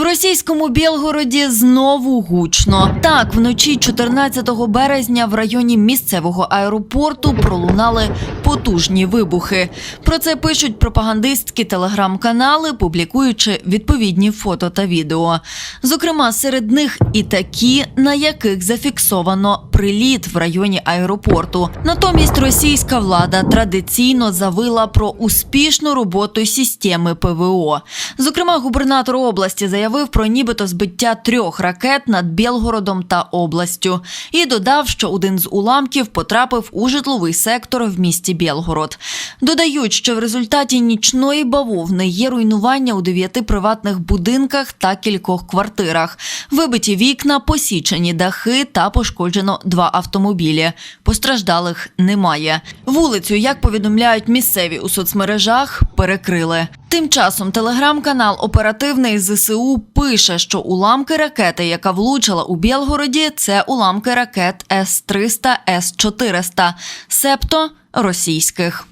В російському Білгороді знову гучно. Так, вночі 14 березня в районі місцевого аеропорту пролунали потужні вибухи. Про це пишуть пропагандистські телеграм-канали, публікуючи відповідні фото та відео. Зокрема, серед них і такі, на яких зафіксовано приліт в районі аеропорту. Натомість російська влада традиційно завила про успішну роботу системи ПВО. Зокрема, губернатор області заявив про нібито збиття трьох ракет над Білгородом та областю і додав, що один з уламків потрапив у житловий сектор в місті Білгород. Додають, що в результаті нічної бавовни є руйнування у дев'яти приватних будинках та кількох квартирах. Вибиті вікна, посічені дахи та пошкоджено два автомобілі. Постраждалих немає. Вулицю, як повідомляють місцеві у соцмережах, перекрили. Тим часом телеграм-канал Оперативний ЗСУ пише, що уламки ракети, яка влучила у Білгороді, це уламки ракет С-300, С-400, себто російських.